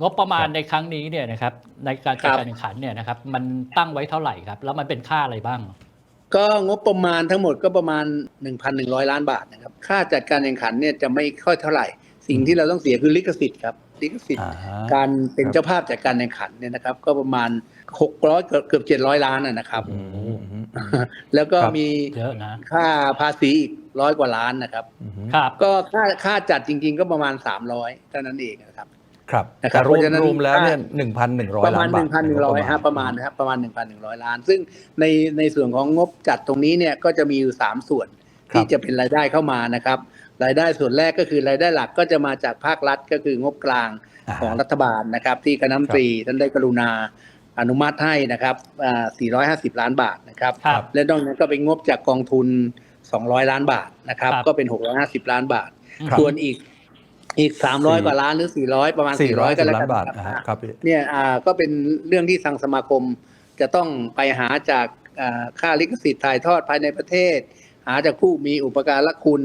งบประมาณครับในครั้งนี้เนี่ยนะครับในการจัดครับการแข่งขันเนี่ยนะครับมันตั้งไว้เท่าไหร่ครับ แล้วมันเป็นค่าอะไรบ้าง ก็งบประมาณทั้งหมดก็ประมาณ 1,100 ล้านบาทนะครับค่าจัดการแข่งขันเนี่ยจะไม่ค่อยเท่าไหร่ สิ่งที่เราต้องเสียคือลิขสิทธิ์ครับลิขสิทธิ์อ่าฮะการเป็นครับเจ้าภาพจัดการแข่งขันเนี่ยนะครับ ก็ประมาณ 600เกือบเกือบ700 ล้านนะนะครับอืมอืมอืมแล้วก็ครับมีเยอะนะค่าภาษีอีกร้อยกว่าล้านนะครับอืมครับ ก็ค่าค่าจัดจริง ๆ ก็ประมาณ 300เท่านั้นเองนะครับ ครับนะครับแต่รวมเพราะฉะนั้นรวมแล้วเนี่ยหนึ่งพันหนึ่งร้อยประล้ามาณนบาท1,100ฮะประมาณนะครับประมาณ1,100ล้าน ซึ่งในในส่วนของงบจัดตรงนี้เนี่ยก็จะมีอยู่3ส่วนที่จะเป็นรายได้เข้ามานะครับ รายได้ส่วนแรกก็คือรายได้หลักก็จะมาจากภาครัฐก็คืองบกลางอ่าของรัฐบาลนะครับ ที่คณะรัฐมนตรีท่านได้กรุณาอนุมัติให้นะครับอ่า450 ล้านบาทนะครับครับ และนอกนั้นก็เป็นงบจากกองทุน 200 ล้านบาทนะครับครับก็เป็น 650 ล้านบาทครับส่วนอีก อีก300กว่าล้านหรือ400ประมาณสี่ร้อย400ก็แล้วล้ากันนบาทครับนะฮะครับพี่เนี่ยอ่าก็เป็นเรื่องที่ทางสมาคมจะต้องไปหาจากอ่าค่าลิขสิทธิ์ถ่ายทอดภายในประเทศ หาจากผู้มีอุปการะคุณ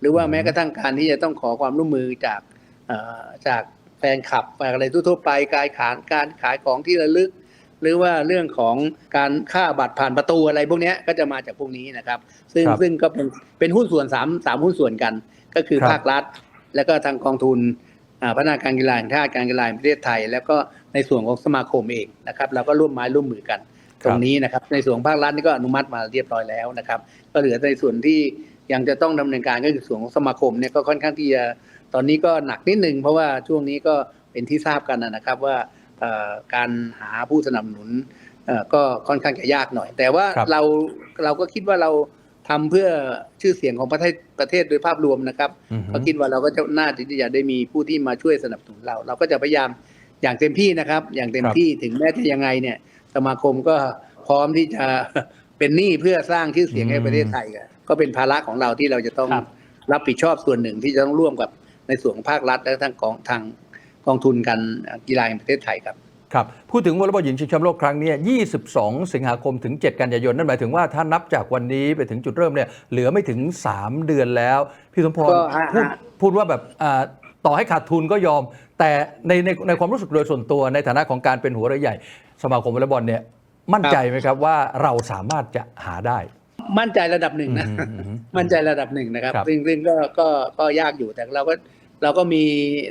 หรือว่าอืมแม้กระทั่งการที่จะต้องขอความร่วมมือจากเอ่อจากแฟนคลับอะไรทั่วๆไปการขายการขายของที่ระลึก หรือว่าเรื่องของการค่าบัตรผ่านประตูอะไรพวกเนี้ยก็จะมาจากพวกนี้นะครับ ซึ่งครับซึ่งก็เป็นเป็นหุ้นส่วนสามสามหุ้นส่วนกัน ก็คือครับภาครัฐ แล้วก็ทางกองทุนอ่าพัฒนาการกีฬาแห่งชาติการกีฬาแห่งประเทศไทย แล้วก็ในส่วนของสมาคมเองนะครับเราก็ร่วมไม้ร่วมมือกันตรงนี้นะครับในส่วนของภาครัฐนี่ก็อนุมัติมาเรียบร้อยแล้วนะครับก็เหลือในส่วนที่ยังจะต้องดำเนินการก็คือส่วนของสมาคมเนี่ยก็ค่อนข้างที่จะตอนนี้ก็หนักนิดนึงเพราะว่าช่วงนี้ก็เป็นที่ทราบกันนะครับว่าเอ่อการหาผู้สนับสนุนเอ่อก็ค่อนข้างจะยากหน่อย แต่ว่าครับเราเราก็คิดว่าเรา ทำเพื่อชื่อเสียงของประเทศประเทศโดยภาพรวมนะครับอืมก็คิดว่าเราก็จะน่าที่จะได้มีผู้ที่มาช่วยสนับสนุนเรา เราก็จะพยายามอย่างเต็มที่นะครับ อย่างเต็มครับที่ถึงแม้จะยังไงเนี่ย สมาคมก็พร้อมที่จะเป็นหนี้เพื่อสร้างชื่อเสียงให้ประเทศไทยกันก็เป็นภาระของเราที่เราจะต้องครับรับผิดชอบส่วนหนึ่งที่จะต้องร่วมกับในส่วนของภาครัฐและทางกองทางกองทุนการกีฬาแห่งประเทศไทยครับ ครับ พูดถึงวอลเลย์บอลหญิงชิงแชมป์โลกครั้งเนี้ย22 สิงหาคมถึง 7 กันยายน นั่นหมายถึงว่าถ้านับจากวันนี้ไปถึงจุดเริ่มเนี่ยเหลือไม่ถึง 3 เดือนแล้ว พี่สมพรก็ฮะพูดฮะพูดว่าแบบอ่าต่อให้ขาดทุนก็ยอม แต่ในในในความรู้สึกโดยส่วนตัวในฐานะของการเป็นหัวเรือใหญ่ สมาคมวอลเลย์บอลเนี่ยมั่นใจไหมครับว่าเราสามารถจะหาได้มั่นใจระดับหนึ่งนะอืมอืมอืมมั่นใจระดับหนึ่งนะครับครับซึ่งซึ่งก็ก็ก็ยากอยู่แต่เราก็ เราก็มี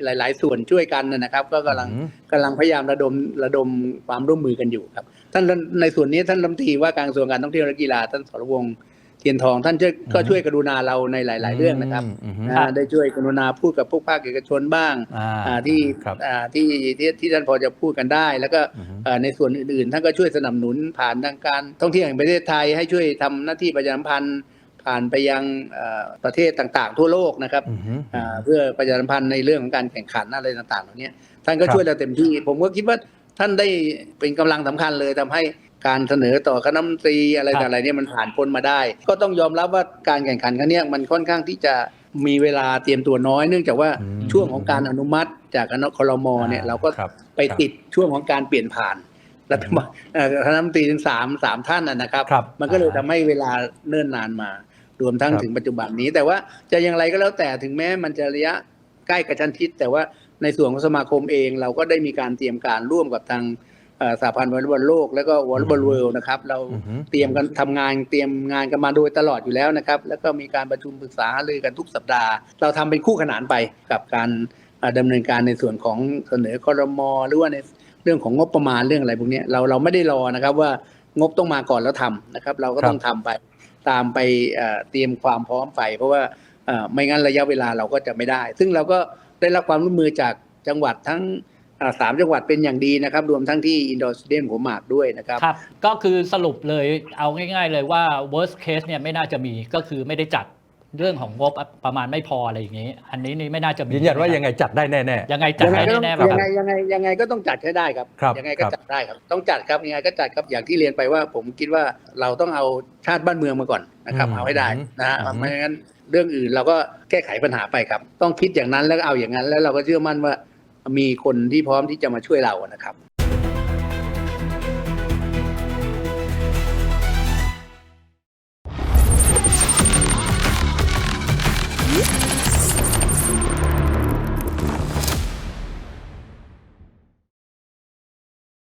หลาย ๆ ส่วนช่วยกันนะครับ ก็กำลังอืมกำลังพยายามระดมระดมความร่วมมือกันอยู่ครับ ท่านรัฐในส่วนนี้ท่านรัฐมนตรีว่าการกระทรวงการท่องเที่ยวและกีฬาท่านสรวงศ์เทียนทอง ท่านช่วยก็ช่วยกรุณาเราในหลาย ๆ เรื่องนะครับอืมอืมอ่าได้ช่วยกรุณาพูดกับพวกภาคเอกชนบ้างอ่าอ่าที่ครับอ่าที่ที่ที่ท่านพอจะพูดกันได้ แล้วก็อือฮึเอ่อในส่วนอื่น ๆ ท่านก็ช่วยสนับสนุนผ่านทางการท่องเที่ยวแห่งประเทศไทยให้ช่วยทำหน้าที่ประชาสัมพันธ์ ผ่านไปยังเอ่อประเทศต่างๆ ทั่วโลกนะครับอืมอืมอ่าเพื่อประชาสัมพันธ์ในเรื่องของการแข่งขันอะไรต่างๆเหล่านี้ท่านก็ครับช่วยเราเต็มที่ ผมก็คิดว่าท่านได้เป็นกำลังสำคัญเลยทำให้การเสนอต่อคณะรัฐมนตรีอะไรครับต่ออะไรเนี่ยมันผ่านพ้นมาได้ ก็ต้องยอมรับว่าการแข่งขันครั้งเนี้ยมันค่อนข้างที่จะมีเวลาเตรียมตัวน้อยเนื่องจากว่าอืมช่วงของการอนุมัติจากคณะคลมเนี่ยเราก็ครับไปติดช่วงของการเปลี่ยนผ่านรัฐบาลเอ่อคณะรัฐมนตรีถึงสามสามท่านนะนะครับครับ มันก็เลยอ่าทำให้เวลาเนิ่นนานมา รวมทั้งครับถึงปัจจุบันนี้แต่ว่าจะอย่างไรก็แล้วแต่ถึงแม้มันจะระยะใกล้กระชั้นชิด แต่ว่าในส่วนของสมาคมเอง เราก็ได้มีการเตรียมการร่วมกับทางเอ่อสหพันธ์วอลเลย์บอลโลก แล้วก็วอลเลย์บอลเวิลด์นะครับ เราอือฮึเตรียมกันทำงานเตรียมงานกันมาโดยตลอดอยู่แล้วนะครับ แล้วก็มีการประชุมปรึกษาหารือกันทุกสัปดาห์ เราทำเป็นคู่ขนานไปกับการเอ่อดำเนินการในส่วนของเสนอคอรมอหรือว่าในเรื่องของงบประมาณเรื่องอะไรพวกเนี้ยเราเราไม่ได้รอนะครับว่างบต้องมาก่อนแล้วทำนะครับ เราก็ต้องทำไป ตามไปเตรียมความพร้อมไป เพราะว่าไม่งั้นระยะเวลาเราก็จะไม่ได้ ซึ่งเราก็ได้รับความร่วมมือจากจังหวัดทั้งสามจังหวัดเป็นอย่างดีนะครับ รวมทั้งที่อินดอร์สเตเดียมหัวหมากด้วยนะครับครับ ก็คือสรุปเลยเอาง่าย ๆ เลยว่า worst case เนี่ยไม่น่าจะมีก็คือไม่ได้จัด เรื่องของงบประมาณไม่พออะไรอย่างนี้ อันนี้นี่ไม่น่าจะมียืนยันว่ายังไงจัดได้แน่ยังไงจัดยังไงได้ก็ต้องแน่ๆยังคไงรับยังไงยังไงก็ต้องจัดให้ได้ครับครับยังไงก็ครับจัดได้ครับ ต้องจัดครับยังไงก็จัดครับอย่างที่เรียนไปว่า ผมคิดว่าเราต้องเอาชาติบ้านเมืองมาก่อนนะครับอืมเอาให้ได้นะฮะอืมไม่งั้นเรื่องอื่นเราก็แก้ไขปัญหาไปครับ ต้องคิดอย่างนั้นแล้วก็เอาอย่างนั้น แล้วเราก็เชื่อมั่นว่ามีคนที่พร้อมที่จะมาช่วยเรานะครับ